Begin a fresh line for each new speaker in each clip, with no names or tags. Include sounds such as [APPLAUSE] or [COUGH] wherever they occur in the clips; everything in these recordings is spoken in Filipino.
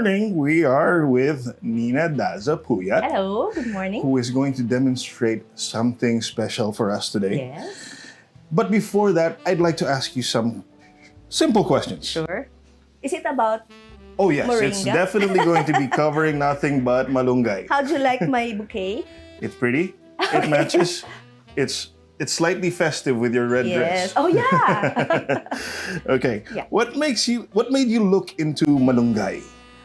morning. We are with Nina Daza Puyat,
Hello, good morning.
who is going to demonstrate something special for us today.
Yes,
But before that, I'd like to ask you some simple questions.
sure. Is it about
Oh, yes, it's [LAUGHS] definitely going to be covering nothing but malunggay.
how'd you like my bouquet?
It's pretty, it matches, it's it's slightly festive with your red
yes.
dress.
Oh yeah. [LAUGHS]
Okay.
Yeah.
What makes you what made you look into malunggay?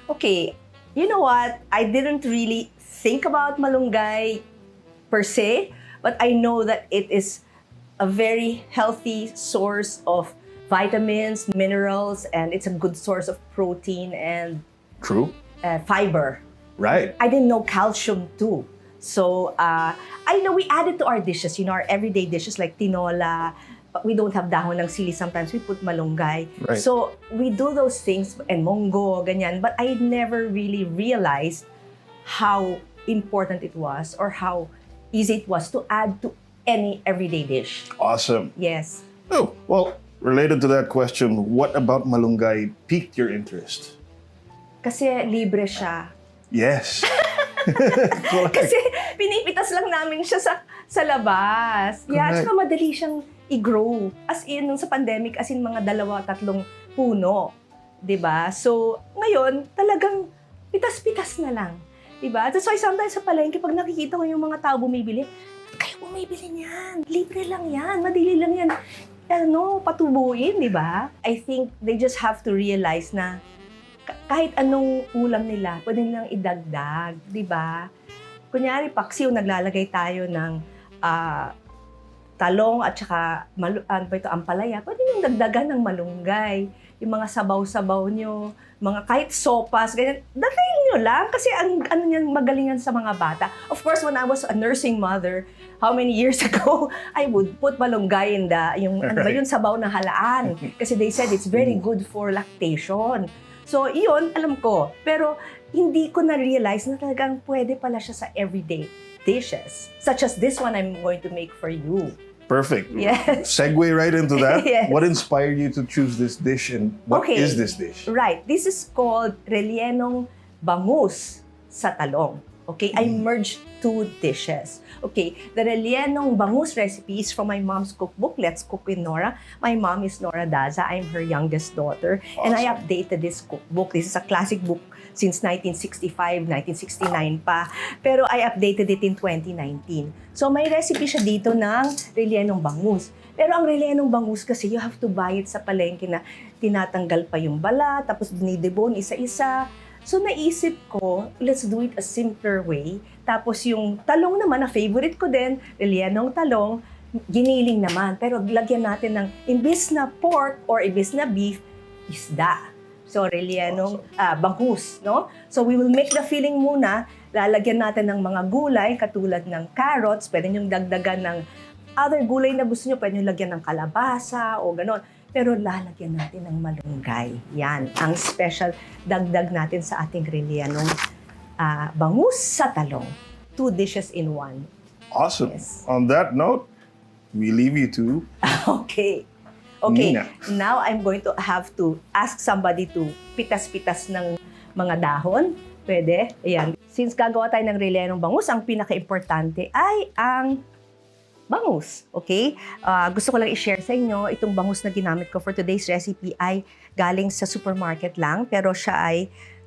Okay. You know what? I didn't really think about malunggay per se, but I know that it is a very healthy source of vitamins, minerals, and it's a good source of protein and
True.
uh, fiber.
Right.
I didn't know calcium too. So uh, I know we add it to our dishes, you know, our everyday dishes like tinola. But we don't have dahon ng sili. Sometimes we put malunggay.
Right.
So we do those things and mongo, ganyan. But I never really realized how important it was or how easy it was to add to any everyday dish.
Awesome.
Yes.
Oh, well, related to that question, what about malunggay piqued your interest?
Kasi libre siya.
Yes. [LAUGHS]
Kasi pinipitas lang namin siya sa sa labas. Yeah,
Correct.
tsaka madali siyang i-grow. As in, nung sa pandemic, as in mga dalawa, tatlong puno. ba? So, ngayon, talagang pitas-pitas na lang. ba? That's why sometimes sa palengke, pag nakikita ko yung mga tao bumibili, "Ba't kayo bumibili niyan? Libre lang yan. Madali lang yan. Ano, patubuin, di ba? I think they just have to realize na ka- kahit anong ulam nila, pwede nilang idagdag, di ba? Kunyari, paksiw, naglalagay tayo ng ah, talong at saka malu- ano ba ito, ampalaya, pwede nyung dagdagan ng malunggay. Yung mga sabaw-sabaw nyo, mga kahit sopas, ganyan, datayin nyo lang kasi ang ano niyan, magalingan sa mga bata. Of course, when I was a nursing mother, how many years [LAUGHS] ago, I would put malunggay in the, yung, ano ba yun, sabaw na halaan. [LAUGHS] Kasi they said it's very good for lactation. So, iyon, alam ko. Pero, hindi ko na-realize na talagang pwede pala siya sa everyday dishes. Such as this one I'm going to make for you.
Perfect.
Yes.
Segue right into that. [LAUGHS]
Yes.
What inspired you to choose this dish and what
Okay.
is this dish?
Right. This is called rellenong bangus sa talong. Okay, I merged two dishes. Okay, the rellenong bangus recipe is from my mom's cookbook, Let's Cook with Nora. My mom is Nora Daza. I'm her youngest daughter. And I
Awesome.
updated this cookbook. This is a classic book since 1965, 1969 pa. Pero I updated it in 2019. So may recipe siya dito ng rellenong bangus. Pero ang rellenong bangus kasi you have to buy it sa palengke na tinatanggal pa yung bala, tapos dinidebone isa-isa. So naisip ko, let's do it a simpler way. Tapos yung talong naman, na favorite ko din, rellenong talong, giniling naman. Pero lagyan natin ng, imbis na pork or imbis na beef, isda. So, rellenong ah, bangus, no? So, we will make the filling muna. Lalagyan natin ng mga gulay, katulad ng carrots. Pwede nyo dagdagan ng other gulay na gusto nyo. Pwede nyo lagyan ng kalabasa o ganon. Pero lalagyan natin ng malunggay. Yan, ang special dagdag natin sa ating rellenong ah, bangus sa talong. Two dishes in one.
Awesome.
Yes.
On that note, we leave you to [LAUGHS]
Okay. Okay,
Nina.
now I'm going to have to ask somebody to pitas-pitas ng mga dahon. Pwede? Ayan. Since gagawa tayo ng rellenong bangus, ang pinaka-importante ay ang bangus. Okay? Ah, gusto ko lang i-share sa inyo, itong bangus na ginamit ko for today's recipe ay galing sa supermarket lang, pero siya ay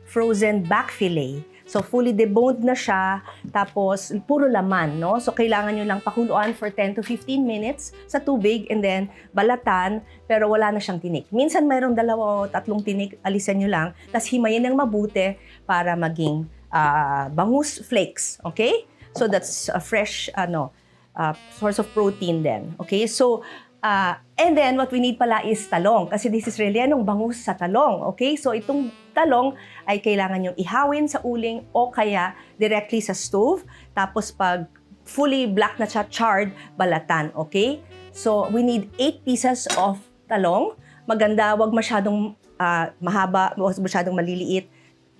frozen back fillet. So, fully deboned na siya, tapos puro laman, no? So, kailangan nyo lang pakuluan for 10 to 15 minutes sa tubig and then balatan, pero wala na siyang tinik. Minsan mayroong dalawa o tatlong tinik, alisan nyo lang, tapos himayin ng mabuti para maging ah, bangus flakes, okay? So, that's a fresh, ano, uh, source of protein then. Okay? So, uh, and then what we need pala is talong. Kasi this is really anong bangus sa talong. Okay? So, itong talong ay kailangan yung ihawin sa uling o kaya directly sa stove. Tapos pag fully black na siya, charred, balatan. Okay? So, we need 8 pieces of talong. Maganda, wag masyadong ah, mahaba, wag masyadong maliliit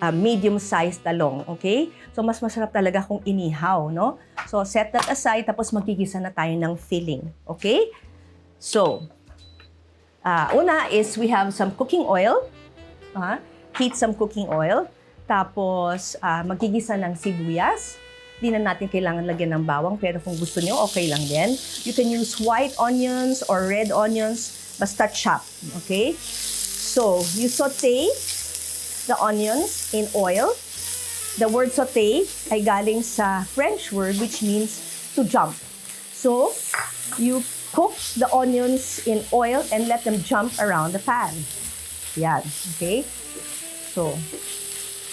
uh, medium-sized talong, okay? So, mas masarap talaga kung inihaw, no? So, set that aside, tapos magigisa na tayo ng filling, okay? So, uh, una is we have some cooking oil. Uh, heat some cooking oil. Tapos, ah, magigisa ng sibuyas. Di na natin kailangan lagyan ng bawang, pero kung gusto nyo, okay lang din. You can use white onions or red onions, basta chop. Okay? So, you saute the onions in oil. The word saute ay galing sa French word which means to jump. So, you cook the onions in oil and let them jump around the pan. Yan. Okay? So,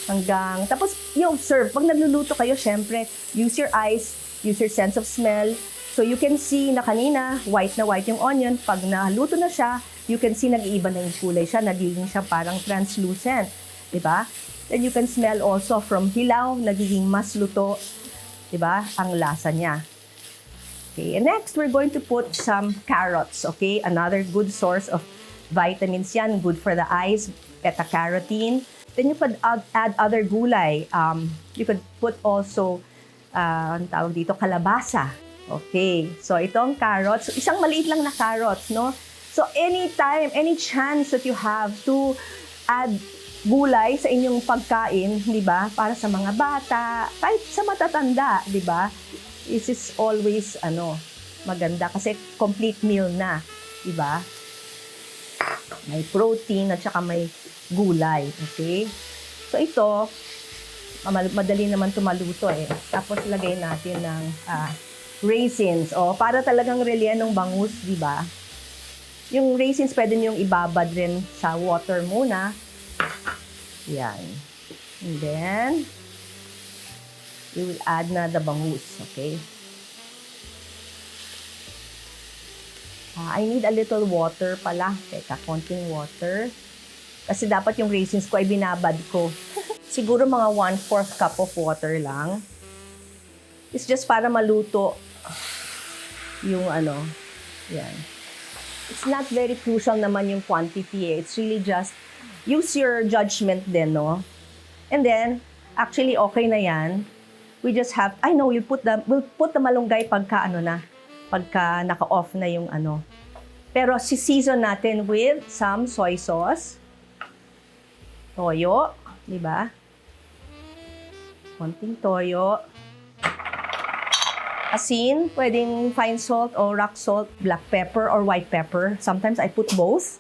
hanggang, tapos yung serve. Pag nagluluto kayo, syempre, use your eyes, use your sense of smell. So, you can see na kanina, white na white yung onion. Pag naluto na siya, you can see nag-iiba na yung kulay siya. Nagiging siya parang translucent. Di ba? Then you can smell also from hilaw, nagiging mas luto. Di ba? Ang lasa niya. Okay, and next we're going to put some carrots, okay? Another good source of vitamins yan, good for the eyes, beta-carotene. Then you could add, add other gulay. Um, you could put also, uh, ang tawag dito, kalabasa. Okay, so itong carrots, isang maliit lang na carrots, no? So anytime, any chance that you have to add gulay sa inyong pagkain, di ba? Para sa mga bata, kahit sa matatanda, di ba? This is always ano, maganda kasi complete meal na, di ba? May protein at saka may gulay, okay? So ito, madali naman tumaluto eh. Tapos lagay natin ng ah, raisins. O, para talagang relyenong bangus, di ba? Yung raisins pwede niyong ibabad rin sa water muna. Yan. And then, you will add na the bangus, okay? Ah, I need a little water pala. Teka, konting water. Kasi dapat yung raisins ko ay binabad ko. [LAUGHS] Siguro mga 1-4 cup of water lang. It's just para maluto yung ano, yan. It's not very crucial naman yung quantity eh. It's really just use your judgment din, no? And then, actually okay na yan. We just have, I know, you put the, we'll put the malunggay pagka ano na, pagka naka-off na yung ano. Pero si-season natin with some soy sauce, toyo, di ba? Konting toyo. Asin, pwedeng fine salt or rock salt, black pepper or white pepper. Sometimes I put both.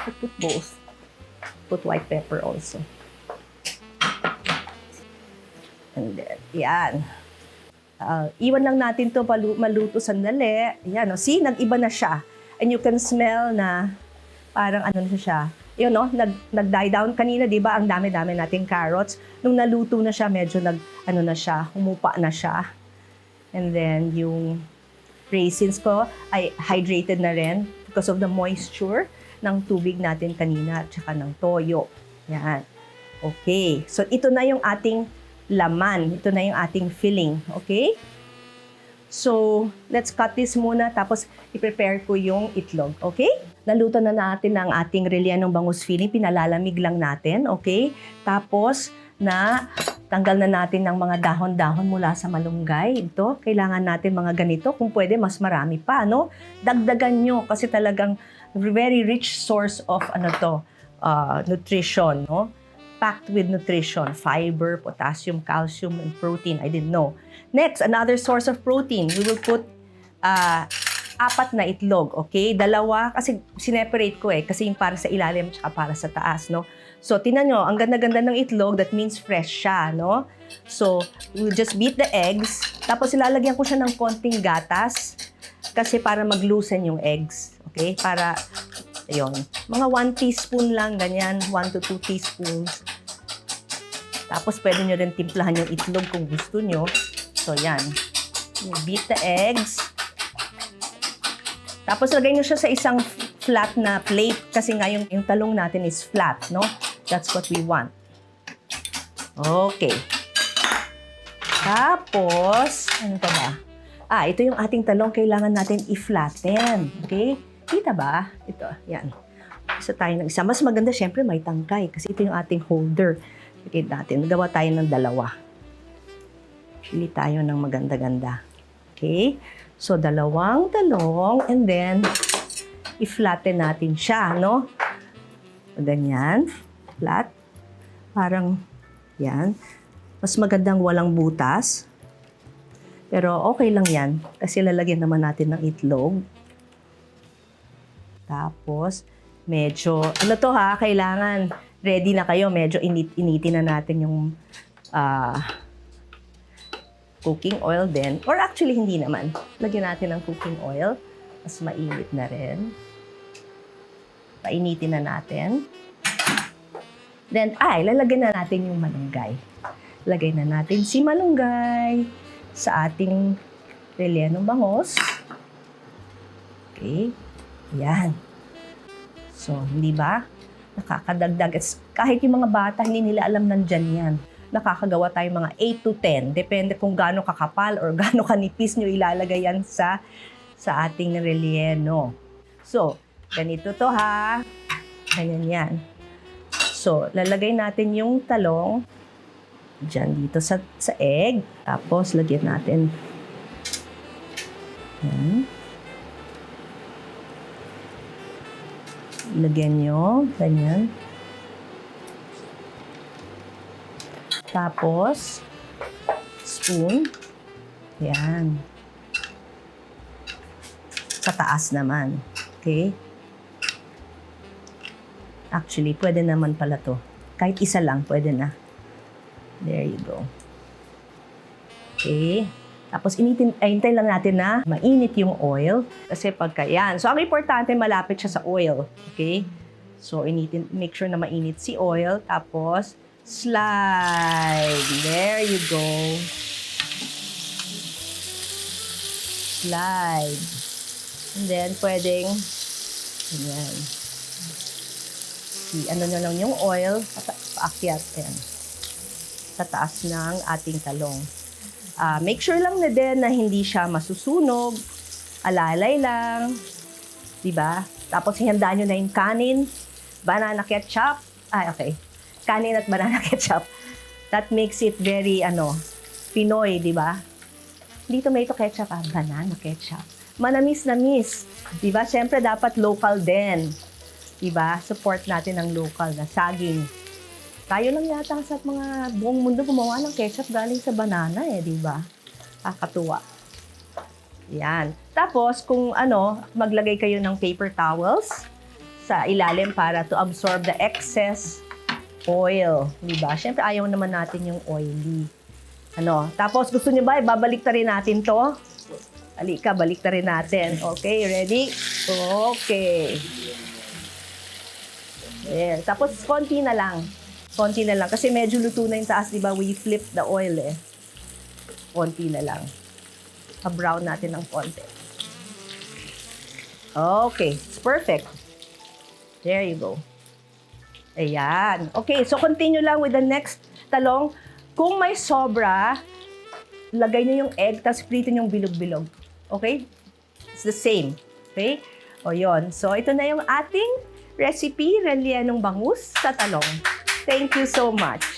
I put both. Put white pepper also. And then, yan. Uh, iwan lang natin to malu- maluto sandali. Yan, no? see, nag-iba na siya. And you can smell na parang ano na siya. Yun, no? Nag, nag-die down kanina, di ba? Ang dami-dami nating carrots. Nung naluto na siya, medyo nag, ano na siya, humupa na siya. And then, yung raisins ko ay hydrated na rin because of the moisture ng tubig natin kanina at saka ng toyo. Yan. Okay. So, ito na yung ating laman. Ito na yung ating filling. Okay? So, let's cut this muna tapos i-prepare ko yung itlog. Okay? Naluto na natin ang ating rellenong bangus filling. Pinalalamig lang natin. Okay? Tapos, na tanggal na natin ng mga dahon-dahon mula sa malunggay. Ito, kailangan natin mga ganito. Kung pwede, mas marami pa, no? Dagdagan nyo kasi talagang very rich source of ano to, uh, nutrition, no? Packed with nutrition, fiber, potassium, calcium, and protein. I didn't know. Next, another source of protein. We will put uh, apat na itlog, okay? Dalawa, kasi sineparate ko eh, kasi yung para sa ilalim at para sa taas, no? So, tinan nyo, ang ganda-ganda ng itlog, that means fresh siya, no? So, we'll just beat the eggs, tapos ilalagyan ko siya ng konting gatas, kasi para mag-loosen yung eggs, okay? Para, ayun, mga 1 teaspoon lang, ganyan, 1 to 2 teaspoons. Tapos, pwede nyo rin timplahan yung itlog kung gusto nyo. So, yan. You beat the eggs. Tapos, lagay nyo siya sa isang flat na plate kasi nga yung, yung talong natin is flat, no? That's what we want. Okay. Tapos, ano pa ba? Ah, ito yung ating talong kailangan natin i-flatten. Okay? Kita ba? Ito, yan. Isa tayo ng isa. Mas maganda, syempre, may tangkay kasi ito yung ating holder. Okay natin. Nagawa tayo ng dalawa. Pili tayo ng maganda-ganda. Okay? So, dalawang talong and then i-flatten natin siya, no? Ganyan. Flat. Parang Yan. Mas magandang walang butas. Pero okay lang yan. Kasi lalagyan naman natin ng itlog. Tapos, medyo, ano to ha, kailangan ready na kayo. Medyo init, initin na natin yung ah, cooking oil din. Or actually, hindi naman. Lagyan natin ng cooking oil. Mas mainit na rin. Painitin na natin. Then, ay, lalagyan na natin yung malunggay. Lagay na natin si malunggay sa ating rellenong bangos. Okay. Yan. So, hindi ba? Nakakadagdag. It's- Kahit yung mga bata, hindi nila alam nandyan yan. Nakakagawa tayo mga 8 to 10. Depende kung gaano kakapal or [LAUGHS] gaano kanipis nyo ilalagay yan sa, sa ating relleno. So, ganito to ha. Ganyan yan. So, lalagay natin yung talong dyan dito sa, sa egg. Tapos, lagyan natin. Yan. Lagyan nyo. Ganyan. Tapos, spoon. Yan. Sa taas naman. Okay? Actually, pwede naman pala to. Kahit isa lang, pwede na. There you go. Okay. Tapos initin, ay, hintayin lang natin na mainit yung oil. Kasi pagka yan. So, ang importante, malapit siya sa oil. Okay? So, initin, make sure na mainit si oil. Tapos, slide. There you go. Slide. And then, pwedeng, ganyan. Si, ano na lang yung oil, paakyat. Ayan. Sa taas ng ating talong. Ah, make sure lang na din na hindi siya masusunog. Alalay lang. ba? Tapos ihanda nyo na yung kanin, banana ketchup. Ay, okay. Kanin at banana [LAUGHS] ketchup. That makes it very, ano, Pinoy, di ba? Hindi tomato ketchup, ah, banana ketchup. Manamis na miss. Di ba? Siyempre, dapat local din. Di ba? Support natin ang local na saging. Tayo lang yata sa mga buong mundo gumawa ng ketchup galing sa banana eh, di ba? Kakatuwa. Yan. Tapos, kung ano, maglagay kayo ng paper towels sa ilalim para to absorb the excess oil. Di ba? Siyempre, ayaw naman natin yung oily. Ano? Tapos, gusto niyo ba, ibabalik na rin natin to? Halika, balik na rin natin. Okay, ready? Okay. There. Tapos, konti na lang. Konti na lang. Kasi medyo luto na yung taas, di ba? We flip the oil eh. Konti na lang. Pa-brown natin ng konti. Okay. It's perfect. There you go. Ayan. Okay, so continue lang with the next talong. Kung may sobra, lagay niyo yung egg, tapos plitin yung bilog-bilog. Okay? It's the same. Okay? O yon. So, ito na yung ating recipe, rellenong bangus sa talong. Thank you so much.